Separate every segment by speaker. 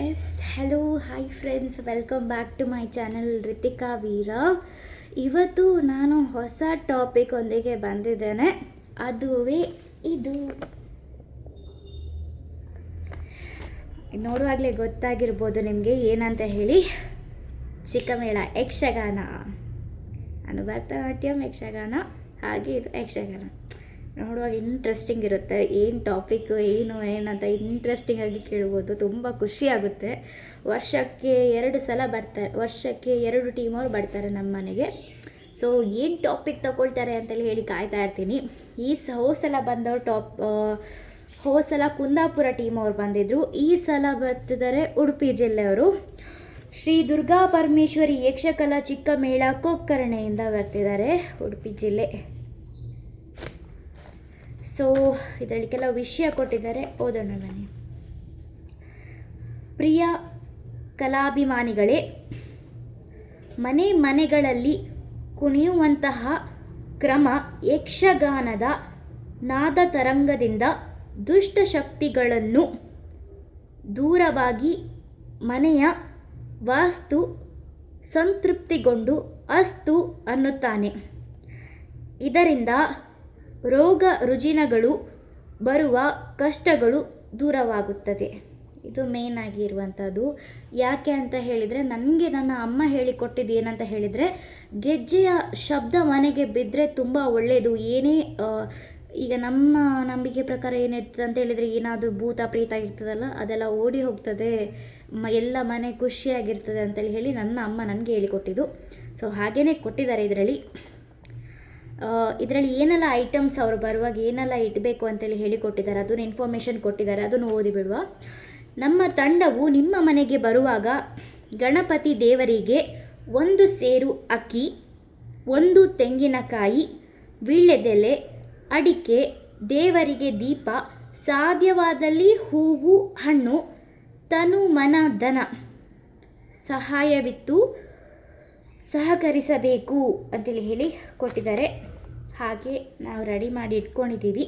Speaker 1: Yes hello hi friends welcome back to my channel Ritika Veera ಇವತ್ತು ನಾನು ಹೊಸ topic ಒಂದಿಗೆ ಬಂದಿದ್ದೇನೆ. ಅದುವೇ ಇದು. ನೋಡುವಾಗಲೇ ಗೊತ್ತಾಗಿರ್ಬೋದು ನಿಮಗೆ ಏನಂತ ಹೇಳಿ. ಚಿಕ್ಕಮೇಳ, ಯಕ್ಷಗಾನ. ನಾನು ಭರತನಾಟ್ಯಂ ಯಕ್ಷಗಾನ. ಹಾಗೆ ಇದು ಯಕ್ಷಗಾನ. ನೋಡುವಾಗ ಇಂಟ್ರೆಸ್ಟಿಂಗ್ ಇರುತ್ತೆ. ಏನು ಟಾಪಿಕ್ ಏನು ಏನಂತ ಇಂಟ್ರೆಸ್ಟಿಂಗ್ ಆಗಿ ಕೇಳ್ಬೋದು. ತುಂಬ ಖುಷಿ ಆಗುತ್ತೆ. ವರ್ಷಕ್ಕೆ ಎರಡು ಸಲ ಬರ್ತಾರೆ, ವರ್ಷಕ್ಕೆ ಎರಡು ಟೀಮವ್ರು ಬರ್ತಾರೆ ನಮ್ಮ ಮನೆಗೆ. ಸೊ ಏನು ಟಾಪಿಕ್ ತಗೊಳ್ತಾರೆ ಅಂತೇಳಿ ಹೇಳಿ ಕಾಯ್ತಾ ಇರ್ತೀನಿ. ಈ ಸ ಹೋ ಸಲ ಬಂದವರು ಟಾಪ್ ಹೋಸಲ ಕುಂದಾಪುರ ಟೀಮ್ ಅವ್ರು ಬಂದಿದ್ದರು ಈ ಸಲ ಬರ್ತಿದ್ದಾರೆ ಉಡುಪಿ ಜಿಲ್ಲೆಯವರು. ಶ್ರೀ ದುರ್ಗಾ ಪರಮೇಶ್ವರಿ ಯಕ್ಷಕಲಾ ಚಿಕ್ಕಮೇಳ ಕೊಕ್ಕರ್ಣೆಯಿಂದ ಬರ್ತಿದ್ದಾರೆ ಉಡುಪಿ ಜಿಲ್ಲೆ. ಸೊ ಇದರಲ್ಲಿ ಕೆಲವು ವಿಷಯ ಕೊಟ್ಟಿದ್ದಾರೆ. ಓದೋಣ ಬನ್ನಿ. ಪ್ರಿಯ ಕಲಾಭಿಮಾನಿಗಳೇ, ಮನೆ ಮನೆಗಳಲ್ಲಿ ಕುಣಿಯುವಂತಹ ಕ್ರಮ ಯಕ್ಷಗಾನದ ನಾದ ತರಂಗದಿಂದ ದುಷ್ಟಶಕ್ತಿಗಳನ್ನು ದೂರವಾಗಿ ಮನೆಯ ವಾಸ್ತು ಸಂತೃಪ್ತಿಗೊಂಡು ಅಸ್ತು ಅನ್ನುತ್ತಾನೆ. ಇದರಿಂದ ರೋಗ ರುಜಿನಗಳು ಬರುವ ಕಷ್ಟಗಳು ದೂರವಾಗುತ್ತದೆ. ಇದು ಮೇನ್ ಆಗಿರುವಂಥದ್ದು ಯಾಕೆ ಅಂತ ಹೇಳಿದರೆ, ನನಗೆ ನನ್ನ ಅಮ್ಮ ಹೇಳಿಕೊಟ್ಟಿದ್ದು ಏನಂತ ಹೇಳಿದರೆ, ಗೆಜ್ಜೆಯ ಶಬ್ದ ಮನೆಗೆ ಬಿದ್ದರೆ ತುಂಬ ಒಳ್ಳೆಯದು ಏನೇ ಈಗ ನಮ್ಮ ನಂಬಿಕೆ ಪ್ರಕಾರ ಏನಿರ್ತದೆ ಅಂತ ಹೇಳಿದರೆ, ಏನಾದರೂ ಭೂತ ಪ್ರೀತ ಇರ್ತದಲ್ಲ, ಅದೆಲ್ಲ ಓಡಿ ಹೋಗ್ತದೆ. ಮ, ಎಲ್ಲ ಮನೆ ಖುಷಿಯಾಗಿರ್ತದೆ ಅಂತೇಳಿ ಹೇಳಿ ನನ್ನ ಅಮ್ಮ ನನಗೆ ಹೇಳಿಕೊಟ್ಟಿದ್ದು. ಸೊ ಹಾಗೇ ಕೊಟ್ಟಿದ್ದಾರೆ ಇದರಲ್ಲಿ. ಇದರಲ್ಲಿ ಏನೆಲ್ಲ ಐಟಮ್ಸ್ ಅವರು ಬರುವಾಗ ಏನೆಲ್ಲ ಇಡಬೇಕು ಅಂತೇಳಿ ಹೇಳಿಕೊಟ್ಟಿದ್ದಾರೆ, ಅದನ್ನು ಇನ್ಫಾರ್ಮೇಷನ್ ಕೊಟ್ಟಿದ್ದಾರೆ, ಅದನ್ನು ಓದಿ ಬಿಡುವ. ನಮ್ಮ ತಂಡವು ನಿಮ್ಮ ಮನೆಗೆ ಬರುವಾಗ ಗಣಪತಿ ದೇವರಿಗೆ ಒಂದು ಸೇರು ಅಕ್ಕಿ, ಒಂದು ತೆಂಗಿನಕಾಯಿ, ವೀಳ್ಯದೆಲೆ, ಅಡಿಕೆ, ದೇವರಿಗೆ ದೀಪ, ಸಾಧ್ಯವಾದಲ್ಲಿ ಹೂವು, ಹಣ್ಣು, ತನು ಮನ ಧನ ಸಹಾಯವಿತ್ತು, ಸಹಕರಿಸಬೇಕು ಅಂತೇಳಿ ಹೇಳಿ ಕೊಟ್ಟಿದ್ದಾರೆ. ಹಾಗೆ ನಾವು ರೆಡಿ ಮಾಡಿ ಇಟ್ಕೊಂಡಿದ್ದೀವಿ.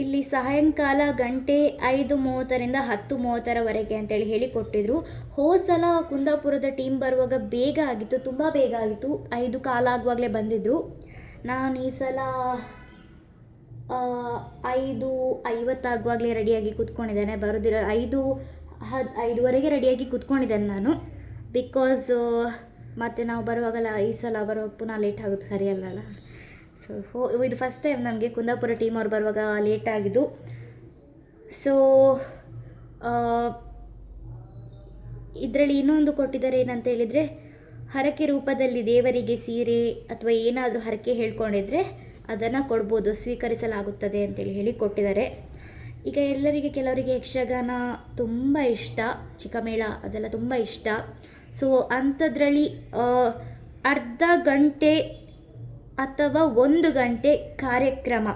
Speaker 1: ಇಲ್ಲಿ ಸಾಯಂಕಾಲ ಗಂಟೆ ಐದು ಮೂವತ್ತರಿಂದ ಹತ್ತು ಮೂವತ್ತರವರೆಗೆ ಅಂತೇಳಿ ಹೇಳಿಕೊಟ್ಟಿದ್ರು ಹೋದ ಸಲ ಕುಂದಾಪುರದ ಟೀಮ್ ಬರುವಾಗ ಬೇಗ ಆಗಿತ್ತು, ತುಂಬ ಬೇಗ ಆಗಿತ್ತು. ಐದು ಕಾಲ ಆಗುವಾಗಲೇ ಬಂದಿದ್ದರು ನಾನು ಈ ಸಲ ಐದು ಐವತ್ತಾಗುವಾಗಲೇ ರೆಡಿಯಾಗಿ ಕೂತ್ಕೊಂಡಿದ್ದೇನೆ. ಬರೋದಿಲ್ಲ ಐದು, ಹದ್, ಐದುವರೆಗೆ ರೆಡಿಯಾಗಿ ಕೂತ್ಕೊಂಡಿದ್ದೇನೆ ನಾನು. ಬಿಕಾಸ್ ಮತ್ತು ನಾವು ಬರುವಾಗಲ್ಲ, ಈ ಸಲ ಬರುವಾಗ ಪುನಃ ಲೇಟ್ ಆಗುತ್ತೆ ಸರಿಯಲ್ಲಲ್ಲ ಸೊ ಹೋ, ಇದು ಫಸ್ಟ್ ಟೈಮ್ ನಮಗೆ ಕುಂದಾಪುರ ಟೀಮ್ ಅವ್ರು ಬರುವಾಗ ಲೇಟ್ ಆಗಿದ್ದು. ಸೊ ಇದರಲ್ಲಿ ಇನ್ನೊಂದು ಕೊಟ್ಟಿದ್ದಾರೆ ಏನಂತ ಹೇಳಿದರೆ, ಹರಕೆ ರೂಪದಲ್ಲಿ ದೇವರಿಗೆ ಸೀರೆ ಅಥವಾ ಏನಾದರೂ ಹರಕೆ ಹೇಳ್ಕೊಂಡಿದ್ರೆ ಅದನ್ನು ಕೊಡ್ಬೋದು, ಸ್ವೀಕರಿಸಲಾಗುತ್ತದೆ ಅಂತೇಳಿ ಹೇಳಿ ಕೊಟ್ಟಿದ್ದಾರೆ. ಈಗ ಎಲ್ಲರಿಗೆ, ಕೆಲವರಿಗೆ ಯಕ್ಷಗಾನ ತುಂಬ ಇಷ್ಟ, ಚಿಕ್ಕಮೇಳ ಅದೆಲ್ಲ ತುಂಬ ಇಷ್ಟ. ಸೊ ಅಂಥದ್ರಲ್ಲಿ ಅರ್ಧ ಗಂಟೆ ಅಥವಾ ಒಂದು ಗಂಟೆ ಕಾರ್ಯಕ್ರಮ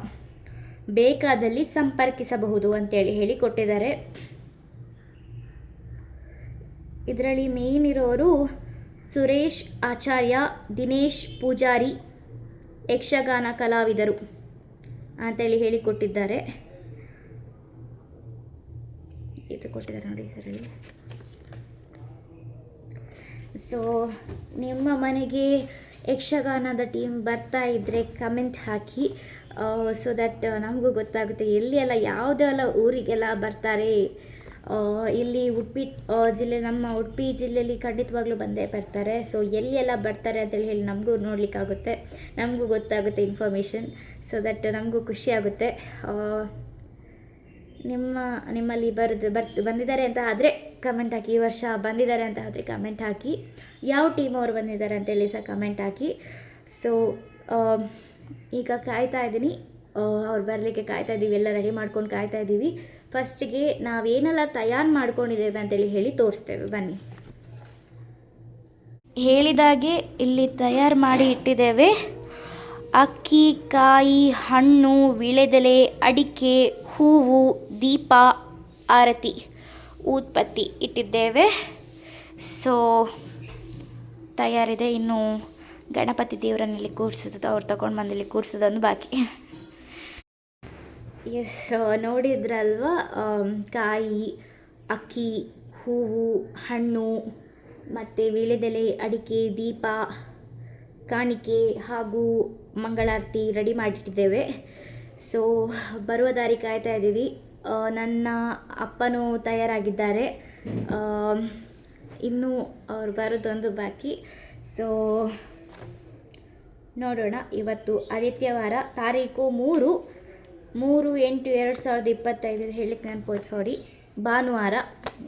Speaker 1: ಬೇಕಾದಲ್ಲಿ ಸಂಪರ್ಕಿಸಬಹುದು ಅಂತೇಳಿ ಹೇಳಿ ಕೊಟ್ಟಿದ್ದಾರೆ. ಇದರಲ್ಲಿ ಮೇನ್ ಇರೋರು ಸುರೇಶ್, ಆಚಾರ್ಯ, ದಿನೇಶ್ ಪೂಜಾರಿ, ಯಕ್ಷಗಾನ ಕಲಾವಿದರು ಅಂತೇಳಿ ಹೇಳಿಕೊಟ್ಟಿದ್ದಾರೆ ಇದು ಕೊಟ್ಟಿದ್ದಾರೆ ನೋಡಿ, ಇದರಲ್ಲಿ. ಸೊ ನಿಮ್ಮ ಮನೆಗೆ ಯಕ್ಷಗಾನದ ಟೀಮ್ ಬರ್ತಾ ಇದ್ದರೆ ಕಮೆಂಟ್ ಹಾಕಿ ಸೊ ದಟ್ ನಮಗೂ ಗೊತ್ತಾಗುತ್ತೆ ಎಲ್ಲಿ ಎಲ್ಲ ಯಾವುದೆಲ್ಲ ಊರಿಗೆಲ್ಲ ಬರ್ತಾರೆ. ಇಲ್ಲಿ ಉಡುಪಿ ಜಿಲ್ಲೆ ನಮ್ಮ ಉಡುಪಿ ಜಿಲ್ಲೆಯಲ್ಲಿ ಖಂಡಿತವಾಗ್ಲೂ ಬಂದೇ ಬರ್ತಾರೆ. ಸೊ ಎಲ್ಲಿ ಎಲ್ಲ ಬರ್ತಾರೆ ಅಂತೇಳಿ ಹೇಳಿ ನಮಗೂ ನೋಡಲಿಕ್ಕಾಗುತ್ತೆ. ನಮಗೂ ಗೊತ್ತಾಗುತ್ತೆ ಇನ್ಫಾರ್ಮೇಷನ್ ಸೊ ದಟ್ ನಮಗೂ ಖುಷಿ ಆಗುತ್ತೆ. ಆ, ನಿಮ್ಮ, ನಿಮ್ಮಲ್ಲಿ ಬರೋದು ಬರ್ತ್ ಬಂದಿದ್ದಾರೆ ಅಂತ ಆದರೆ ಕಮೆಂಟ್ ಹಾಕಿ, ಈ ವರ್ಷ ಬಂದಿದ್ದಾರೆ ಅಂತ ಆದರೆ ಕಮೆಂಟ್ ಹಾಕಿ, ಯಾವ ಟೀಮ್ ಅವರು ಬಂದಿದ್ದಾರೆ ಅಂತೇಳಿ ಸಹ ಕಮೆಂಟ್ ಹಾಕಿ. ಸೊ ಈಗ ಕಾಯ್ತಾ ಇದ್ದೀನಿ. ಅವ್ರು ಬರಲಿಕ್ಕೆ ಕಾಯ್ತಾ ಇದ್ದೀವಿ ಎಲ್ಲ ರೆಡಿ ಮಾಡ್ಕೊಂಡು ಕಾಯ್ತಾ ಇದ್ದೀವಿ ಫಸ್ಟಿಗೆ ನಾವೇನೆಲ್ಲ ತಯಾರು ಮಾಡ್ಕೊಂಡಿದ್ದೇವೆ ಅಂತೇಳಿ ಹೇಳಿ ತೋರಿಸ್ತೇವೆ, ಬನ್ನಿ. ಹೇಳಿದಾಗೆ ಇಲ್ಲಿ ತಯಾರು ಮಾಡಿ ಇಟ್ಟಿದ್ದೇವೆ. ಅಕ್ಕಿ, ಕಾಯಿ, ಹಣ್ಣು, ವಿಳೆದೆಲೆ, ಅಡಿಕೆ ಹೂವು, ದೀಪ, ಆರತಿ, ಉತ್ಪತ್ತಿ ಇಟ್ಟಿದ್ದೇವೆ. ಸೊ ತಯಾರಿದೆ ಇನ್ನು ಗಣಪತಿ ದೇವರನ್ನಲ್ಲಿ ಕೂರಿಸೋದು ಅವ್ರು ತಗೊಂಡು ಬಂದಲ್ಲಿ ಇಲ್ಲಿ ಕೂರಿಸೋದೊಂದು ಬಾಕಿ ಎಸ್ ನೋಡಿದ್ರಲ್ವ ಕಾಯಿ, ಅಕ್ಕಿ, ಹೂವು, ಹಣ್ಣು, ಮತ್ತು ವೀಳ್ಯದೆಲೆ, ಅಡಿಕೆ, ದೀಪ, ಕಾಣಿಕೆ ಹಾಗೂ ಮಂಗಳಾರತಿ ರೆಡಿ ಮಾಡಿಟ್ಟಿದ್ದೇವೆ. ಸೊ ಬರುವ ದಾರಿ ಕಾಯ್ತಾ ಇದ್ದೀವಿ. ನನ್ನ ಅಪ್ಪನೂ ತಯಾರಾಗಿದ್ದಾರೆ. ಇನ್ನೂ ಅವ್ರು ಬರೋದೊಂದು ಬಾಕಿ. ಸೊ ನೋಡೋಣ. ಇವತ್ತು ಆದಿತ್ಯವಾರ ತಾರೀಕು ಮೂರು ಮೂರು ಎಂಟು ಎರಡು ಸಾವಿರದ ಇಪ್ಪತ್ತೈದು ಹೇಳಲಿಕ್ಕೆ ನೆನಪೋಯ್ತು ಸಾರಿ ಭಾನುವಾರ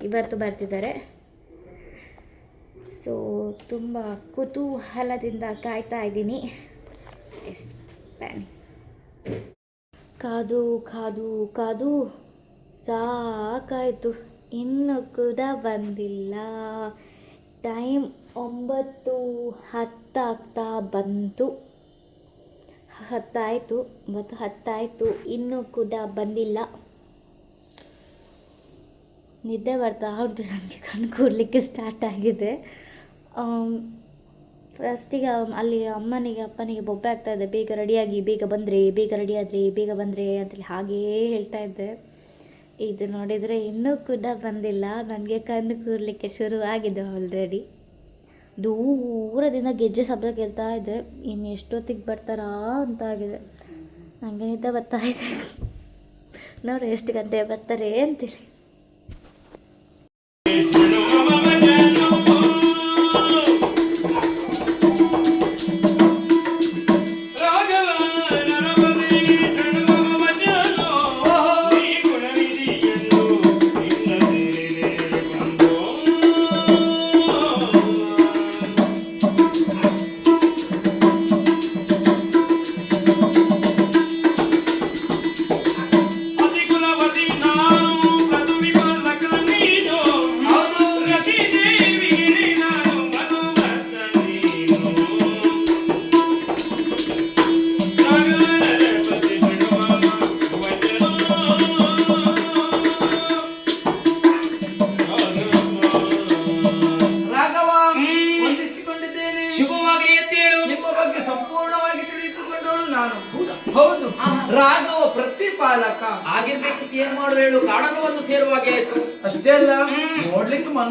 Speaker 1: ಇವತ್ತು ಬರ್ತಿದ್ದಾರೆ. ಸೊ ತುಂಬ ಕುತೂಹಲದಿಂದ ಕಾಯ್ತಾ ಇದ್ದೀನಿ. ಎಸ್ ಪ್ಯಾನ್ ಕಾದು ಕಾದು ಕಾದು ಸಾಕಾಯಿತು. ಇನ್ನು ಕೂಡ ಬಂದಿಲ್ಲ. ಟೈಮ್ ಒಂಬತ್ತು ಹತ್ತಾಗ್ತಾ ಬಂತು. ಹತ್ತಾಯಿತು ಮತ್ತು ಹತ್ತಾಯಿತು, ಇನ್ನೂ ಕೂಡ ಬಂದಿಲ್ಲ. ನಿದ್ದೆ ಬರ್ತಾ ಉಂಟು ನನಗೆ ಕಣ್ಣು ಸ್ಟಾರ್ಟ್ ಆಗಿದೆ. ಫಸ್ಟಿಗೆ ಅಲ್ಲಿ ಅಮ್ಮನಿಗೆ, ಅಪ್ಪನಿಗೆ ಬೊಬ್ಬೆ ಆಗ್ತಾ ಇದೆ. ಬೇಗ ರೆಡಿಯಾಗಿ ಬೇಗ ಬಂದರೆ, ಬೇಗ ರೆಡಿ ಆದ್ರಿ, ಬೇಗ ಬಂದರೆ ಅಂತೇಳಿ ಹಾಗೇ ಹೇಳ್ತಾ ಇದ್ದೆ. ಇದು ನೋಡಿದರೆ ಇನ್ನೂ ಕೂಡ ಬಂದಿಲ್ಲ. ನನಗೆ ಕಣ್ಣು ಕೂರಲಿಕ್ಕೆ ಶುರು ಆಗಿದೆ ಆಲ್ರೆಡಿ ದೂರದಿಂದ ಗೆಜ್ಜೆ ಶಬ್ದ ಕೇಳ್ತಾ ಇದೆ. ಇನ್ನು ಎಷ್ಟೊತ್ತಿಗೆ ಬರ್ತಾರಾ ಅಂತ ಆಗಿದೆ ನನಗೆ ಬರ್ತಾ ಇದೆ. ನೋಡಿ ಎಷ್ಟು ಗಂಟೆ ಬರ್ತಾರೆ ಅಂತೇಳಿ.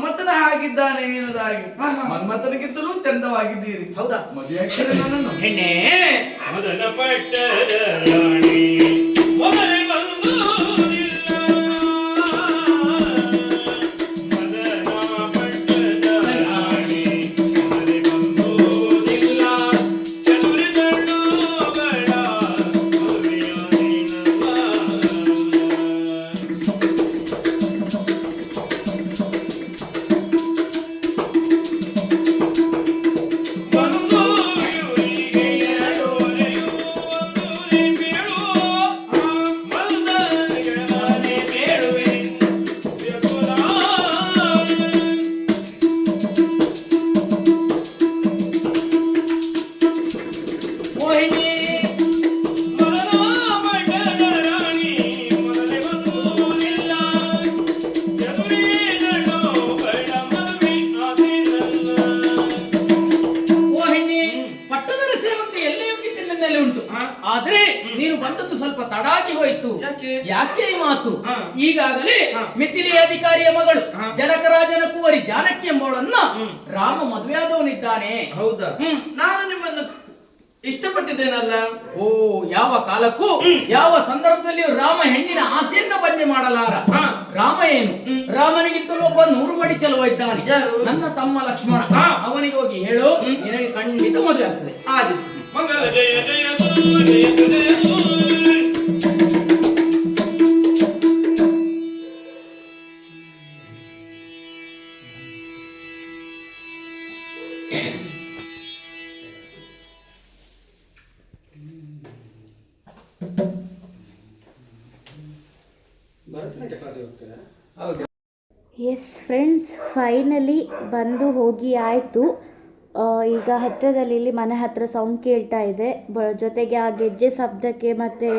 Speaker 2: ಮನ್ಮಥನ ಆಗಿದ್ದಾನೆ ಎನ್ನುವುದಾಗಿ. ಮನ್ಮಥನಿಗಿಂತಲೂ ಚಂದವಾಗಿದ್ದೀರಿ.
Speaker 3: ಹೌದಾ?
Speaker 2: ಮದುವೆ ಆಗ್ತೀರಿ ನನ್ನನ್ನು?
Speaker 3: ಹೆಣ್ಣೆ
Speaker 4: ಮೊದಲ ಪಟ್ಟದ ರಾಣಿ.
Speaker 3: ಮಾತು. ಈಗಾಗಲೇ. ಮಿಥಿಲಿ ಅಧಿಕಾರಿಯ ಮಗಳು ಜನಕರಾಜನ ಕುವರಿ ಜಾನಕಿ ಎಂಬವಳನ್ನ ರಾಮ ಮದುವೆಯಾದವನಿದ್ದಾನೆ.
Speaker 2: ಹೌದಾ? ನಾನು ನಿಮ್ಮನ್ನು ಇಷ್ಟಪಟ್ಟಿದ್ದೇನಲ್ಲ?
Speaker 3: ಓ ಯಾವ ಕಾಲಕ್ಕೂ ಯಾವ ಸಂದರ್ಭದಲ್ಲಿಯೂ ರಾಮ ಹೆಣ್ಣಿನ ಆಸೆಯನ್ನ ಬಂದೆ ಮಾಡಲಾರ. ರಾಮ ಏನು? ರಾಮನಿಗಿಂತಲೂ ಒಬ್ಬ ನೂರು ಮಡಿ ಚಲುವ ಇದ್ದಾನೆ
Speaker 2: ಯಾರು?
Speaker 3: ನನ್ನ ತಮ್ಮ ಲಕ್ಷ್ಮಣ. ಅವನಿಗೆ ಹೋಗಿ ಹೇಳು ನಿನಗೆ ಖಂಡಿತ ಮದುವೆ ಆಗ್ತದೆ.
Speaker 2: ಆದಿತ್ತು
Speaker 4: ಮಂಗಲ ಜಯ ಜಯ
Speaker 1: ಎಸ್ ಫ್ರೆಂಡ್ಸ್ ಫೈನಲಿ ಬಂದು ಹೋಗಿ ಆಯಿತು. ಈಗ ಹತ್ತಿರದಲ್ಲಿ ಇಲ್ಲಿ ಮನೆ ಹತ್ತಿರ ಸೌಂಡ್ ಕೇಳ್ತಾ ಇದೆ. ಬ, ಜೊತೆಗೆ ಆ ಗೆಜ್ಜೆ ಶಬ್ದಕ್ಕೆ ಮತ್ತು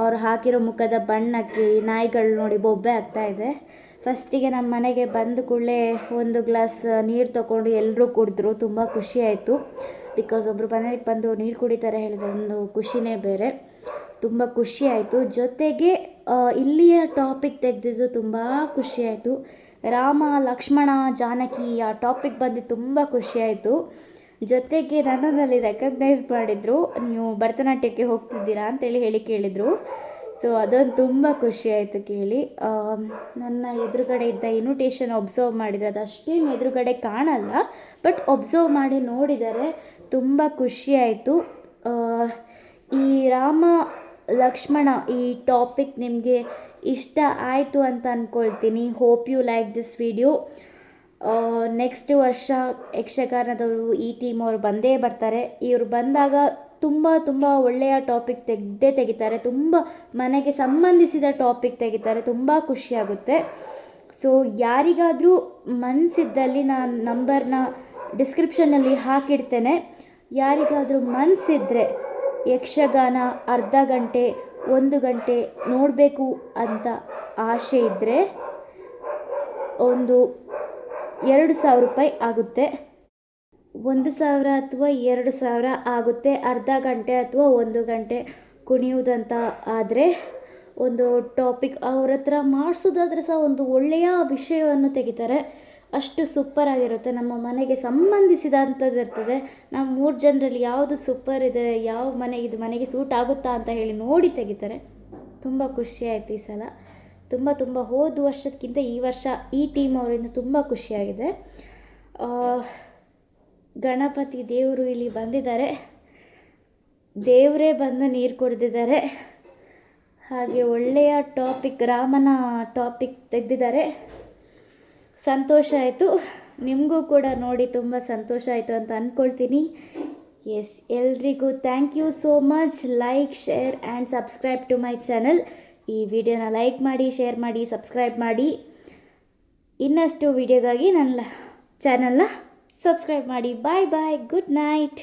Speaker 1: ಅವ್ರು ಹಾಕಿರೋ ಮುಖದ ಬಣ್ಣಕ್ಕೆ ನಾಯಿಗಳು ನೋಡಿ ಬೊಬ್ಬೆ ಆಗ್ತಾ ಇದೆ. ಫಸ್ಟಿಗೆ ನಮ್ಮ ಮನೆಗೆ ಬಂದ ಕೂಡಲೇ ಒಂದು ಗ್ಲಾಸ್ ನೀರು ತಗೊಂಡು ಎಲ್ಲರೂ ಕುಡಿದ್ರು. ತುಂಬ ಖುಷಿ ಆಯಿತು. ಬಿಕಾಸ್ ಒಬ್ಬರು ಮನೆಗೆ ಬಂದು ನೀರು ಕುಡಿತಾರೆ ಹೇಳಿದ್ರೆ ಒಂದು ಖುಷಿನೇ ಬೇರೆ. ತುಂಬ ಖುಷಿ ಆಯಿತು. ಜೊತೆಗೆ ಇಲ್ಲಿಯ ಟಾಪಿಕ್ ತೆಗೆದಿದ್ದು ತುಂಬ ಖುಷಿ ಆಯಿತು. ರಾಮ, ಲಕ್ಷ್ಮಣ, ಜಾನಕಿ, ಆ ಟಾಪಿಕ್ ಬಂದು ತುಂಬ ಖುಷಿ ಆಯಿತು. ಜೊತೆಗೆ ನನ್ನಲ್ಲಿ ರೆಕಗ್ನೈಸ್ ಮಾಡಿದರು. ನೀವು ಭರತನಾಟ್ಯಕ್ಕೆ ಹೋಗ್ತಿದ್ದೀರಾ ಅಂತೇಳಿ ಹೇಳಿ ಕೇಳಿದರು. ಸೊ ಅದೊಂದು ತುಂಬ ಖುಷಿ ಆಯಿತು ಕೇಳಿ. ನನ್ನ ಎದುರುಗಡೆ ಇದ್ದ ಇನ್ವಿಟೇಷನ್ ಒಬ್ಸರ್ವ್ ಮಾಡಿದರೆ. ಅದು ಅಷ್ಟೇನು ಎದುರುಗಡೆ ಕಾಣಲ್ಲ. ಬಟ್ ಒಬ್ಸರ್ವ್ ಮಾಡಿ ನೋಡಿದರೆ ತುಂಬ ಖುಷಿ ಆಯಿತು. ಈ ರಾಮ ಲಕ್ಷ್ಮಣ, ಈ ಟಾಪಿಕ್ ನಿಮಗೆ ಇಷ್ಟ ಆಯಿತು ಅಂತ ಅಂದ್ಕೊಳ್ತೀನಿ hope you like this video next ವರ್ಷ ಯಕ್ಷಗಾನದವರು ಈ ಟೀಮ್ ಅವರು ಬಂದೇ ಬರ್ತಾರೆ. ಇವರು ಬಂದಾಗ ತುಂಬ ತುಂಬ ಒಳ್ಳೆಯ ಟಾಪಿಕ್ ತೆಗೆದೇ ತೆಗಿತಾರೆ. ತುಂಬ ಮನೆಗೆ ಸಂಬಂಧಿಸಿದ ಟಾಪಿಕ್ ತೆಗಿತಾರೆ. ತುಂಬ ಖುಷಿಯಾಗುತ್ತೆ ಸೊ ಯಾರಿಗಾದರೂ ಮನಸ್ಸಿದ್ದಲ್ಲಿ ನಾನು ನಂಬರ್ನ ಡಿಸ್ಕ್ರಿಪ್ಷನ್ನಲ್ಲಿ ಹಾಕಿಡ್ತೇನೆ. ಯಾರಿಗಾದರೂ ಮನಸ್ಸಿದ್ರೆ ಯಕ್ಷಗಾನ ಅರ್ಧ ಗಂಟೆ, ಒಂದು ಗಂಟೆ ನೋಡಬೇಕು ಅಂತ ಆಸೆ ಇದ್ದರೆ ಒಂದು ಎರಡು ಸಾವಿರ ರೂಪಾಯಿ ಆಗುತ್ತೆ. ಒಂದು ಸಾವಿರ ಅಥವಾ ಎರಡು ಸಾವಿರ ಆಗುತ್ತೆ. ಅರ್ಧ ಗಂಟೆ ಅಥವಾ ಒಂದು ಗಂಟೆ ಕುಣಿಯುವುದಂತ ಆದರೆ ಒಂದು ಟಾಪಿಕ್ ಅವ್ರ ಹತ್ರ ಮಾಡಿಸೋದಾದ್ರೆ ಸಹ ಒಂದು ಒಳ್ಳೆಯ ವಿಷಯವನ್ನು ತೆಗಿತಾರೆ. ಅಷ್ಟು ಸೂಪರ್ ಆಗಿರುತ್ತೆ. ನಮ್ಮ ಮನೆಗೆ ಸಂಬಂಧಿಸಿದಂಥದ್ದು ಇರ್ತದೆ. ನಾವು ಮೂರು ಜನರಲ್ಲಿ ಯಾವುದು ಸೂಪರ್ ಇದೆ, ಯಾವ ಮನೆ, ಇದು ಮನೆಗೆ ಸೂಟ್ ಆಗುತ್ತಾ ಅಂತ ಹೇಳಿ ನೋಡಿ ತೆಗಿತಾರೆ. ತುಂಬ ಖುಷಿ ಆಯಿತು ಈ ಸಲ. ತುಂಬ ತುಂಬ ಹೋದ ವರ್ಷಕ್ಕಿಂತ ಈ ವರ್ಷ ಈ ಟೀಮ್ ಅವರಿಂದ ತುಂಬ ಖುಷಿಯಾಗಿದೆ ಗಣಪತಿ ದೇವರು ಇಲ್ಲಿ ಬಂದಿದ್ದಾರೆ. ದೇವರೇ ಬಂದು ನೀರು ಕುಡಿದಿದ್ದಾರೆ. ಹಾಗೆ ಒಳ್ಳೆಯ ಟಾಪಿಕ್ ರಾಮನ ಟಾಪಿಕ್ ತೆಗೆದಿದ್ದಾರೆ. ಸಂತೋಷ ಆಯಿತು. ನಿಮಗೂ ಕೂಡ ನೋಡಿ ತುಂಬ ಸಂತೋಷ ಆಯಿತು ಅಂತ ಅಂದ್ಕೊಳ್ತೀನಿ ಎಸ್ ಎಲ್ರಿಗೂ thank you so much like share and subscribe to my channel ಈ ವಿಡಿಯೋನ ಲೈಕ್ ಮಾಡಿ ಶೇರ್ ಮಾಡಿ ಸಬ್ಸ್ಕ್ರೈಬ್ ಮಾಡಿ. ಇನ್ನಷ್ಟು ವಿಡಿಯೋಗಾಗಿ ನನ್ನ ಚಾನಲ್ನ ಸಬ್ಸ್ಕ್ರೈಬ್ ಮಾಡಿ. ಬಾಯ್ ಬಾಯ್ ಗುಡ್ ನೈಟ್